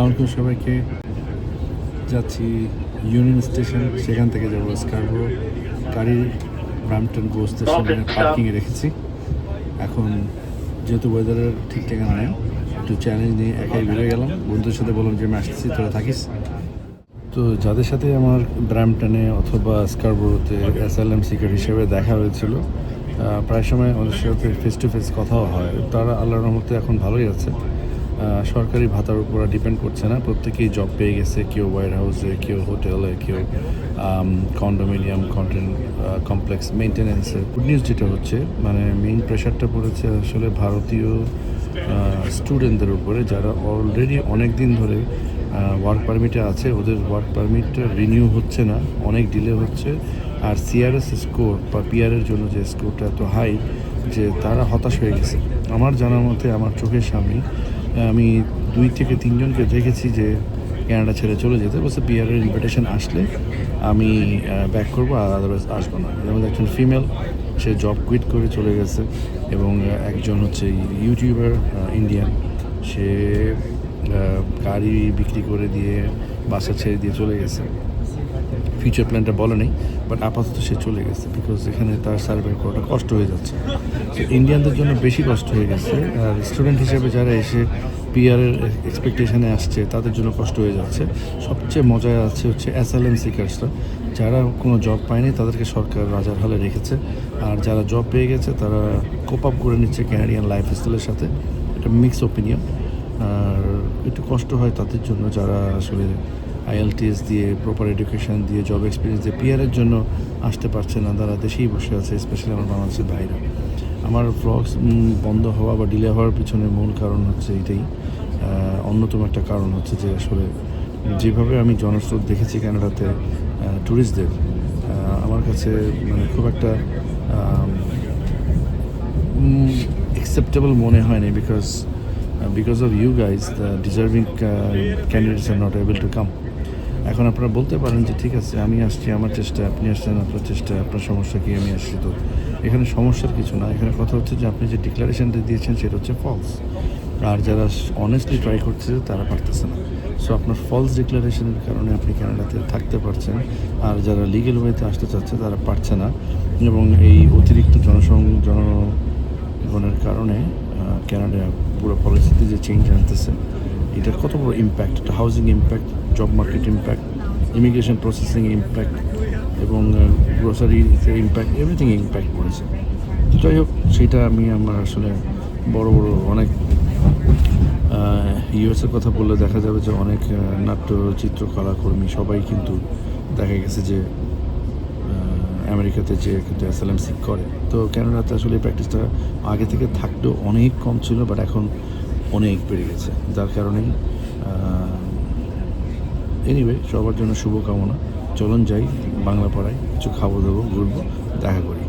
আলাইকুম সবাইকে। যাচ্ছি ইউনিয়ন স্টেশন সেখান থেকে যাব। স্কারবো গাড়ি ব্রামটন গো স্টেশনে পার্কিংয়ে রেখেছি। এখন যেহেতু ওয়েদারের ঠিক ঠিকানা নেই, একটু চ্যালেঞ্জ নিয়ে একাই বেরিয়ে গেলাম। বন্ধুর সাথে বললাম, যে আমি আসতেছি, তোরা থাকিস? তো যাদের সাথে আমার ব্র্যামটনে অথবা স্কারবোরোতে এস এল এম সিকার হিসেবে দেখা হয়েছিল প্রায় সময় ওদের সাথে ফেস টু ফেস কথাও হয়। তারা আল্লাহর রহমতে এখন ভালোই আছে। সরকারি ভাতার উপর ডিপেন্ড করছে না। প্রত্যেকেই জব পেয়ে গেছে, কেউ ওয়ার হাউসে কেউ হোটেলে কেউ কন্ডোমিনিয়াম কন্টেন্ট কমপ্লেক্স মেনটেন্যান্সে গুড নিউজ যেটা হচ্ছে মানে মেইন প্রেশারটা পড়েছে আসলে ভারতীয় স্টুডেন্টদের উপরে যারা অলরেডি অনেক দিন ধরে ওয়ার্ক পারমিটে আছে, ওদের ওয়ার্ক পারমিটটা রিনিউ হচ্ছে না, অনেক ডিলে হচ্ছে। আর সিআরএস স্কোর বা পিআরের জন্য যে স্কোরটা এত হাই যে তারা হতাশ হয়ে গেছে। আমার জানার মতে, আমার চোখের সামনে আমি দুই থেকে তিনজনকে দেখেছি যে ক্যানাডা ছেড়ে চলে যেতে, বলছে বিয়ারের ইনভিটেশন আসলে আমি ব্যাক করব, আর আদারওয়াইজ আসব না। যেমন একজন ফিমেল সে জব কুইট করে চলে গেছে এবং একজন হচ্ছে ইউটিউবার ইন্ডিয়ান সে গাড়ি বিক্রি করে দিয়ে বাসা ছেড়ে দিয়ে চলে গেছে। ফিউচার প্ল্যানটা বলে নেই বাট আপাতত সে চলে গেছে বিকজ এখানে তার সার্ভাইভ করাটা কষ্ট হয়ে যাচ্ছে। ইন্ডিয়ানদের জন্য বেশি কষ্ট হয়ে গেছে, আর স্টুডেন্ট হিসেবে যারা এসে পিআরের এক্সপেকটেশনে আসছে, তাদের জন্য কষ্ট হয়ে যাচ্ছে। সবচেয়ে মজায় আছে হচ্ছে অ্যাসাইলেম সিকার্সরা যারা কোনো জব পায়নি, তাদেরকে সরকার রাজার হালে রেখেছে। আর যারা জব পেয়ে গেছে, তারা কোপ আপ করে নিচ্ছে ক্যানাডিয়ান লাইফ স্টাইলের সাথে। এটা মিক্স ওপিনিয়ন আর একটু কষ্ট হয় তাদের জন্য যারা আসলে আইএলটিএস দিয়ে প্রপার এডুকেশন দিয়ে জব এক্সপিরিয়েন্স দিয়ে পিআরের জন্য আসতে পারছে না। তারা দেশেই বসে আছে স্পেশালি আমার বাংলাদেশের বাইরে। আমার ব্লগস বন্ধ হওয়া বা ডিলে হওয়ার পিছনে মূল কারণ হচ্ছে এটাই অন্যতম একটা কারণ হচ্ছে যে আসলে যেভাবে আমি জনস্রোত দেখেছি ক্যানাডাতে ট্যুরিস্টদের আমার কাছে মানে খুব একটা অ্যাকসেপ্টেবল মনে হয়নি because because of you guys the deserving candidates are not able to come এখন আপনারা বলতে পারেন যে ঠিক আছে, আমি আসছি, আমার চেষ্টা, আপনি আসছেন, আপনার চেষ্টা, আপনার সমস্যা কি, আমি আসছি, তো এখানে সমস্যার কিছু না। এখানে কথা হচ্ছে যে আপনি যে ডিক্লারেশনটা দিয়েছেন, সেটা হচ্ছে ফলস আর যারা অনেস্টলি ট্রাই করছে তারা পারতেছে না। সো আপনার ফলস ডিক্লারেশনের কারণে আপনি ক্যানাডাতে থাকতে পারছেন। আর যারা লিগেল ওয়েতে আসতে চাচ্ছে, তারা পারছে না। এবং এই অতিরিক্ত জনসং, জনগণের কারণে কানাডা পুরো পলিসিতে যে চেঞ্জ আনতেছে, এটার কত বড় impact housing impact job market impact immigration processing impact এবং গ্রোসারি ইম্প্যাক্ট এভরিথিং ইম্প্যাক্ট করেছে। যাই হোক, সেটা আমি আমার আসলে বড় বড় অনেক ইউএসের কথা বললে দেখা যাবে যে অনেক নাট্য চিত্রকলা কর্মী সবাই কিন্তু দেখা গেছে যে আমেরিকাতে যে কিন্তু অ্যাসালাম সিক করে। তো ক্যানাডাতে আসলে এই প্র্যাকটিসটা আগে থেকে থাকলেও অনেক কম ছিল বাট এখন অনেক বেড়ে গেছে। যার কারণেই এনিওয়ে সবার জন্য শুভকামনা। চলুন যাই বাংলা পড়াই কিছু খাব দাবো ঘুরবো দেখা করি।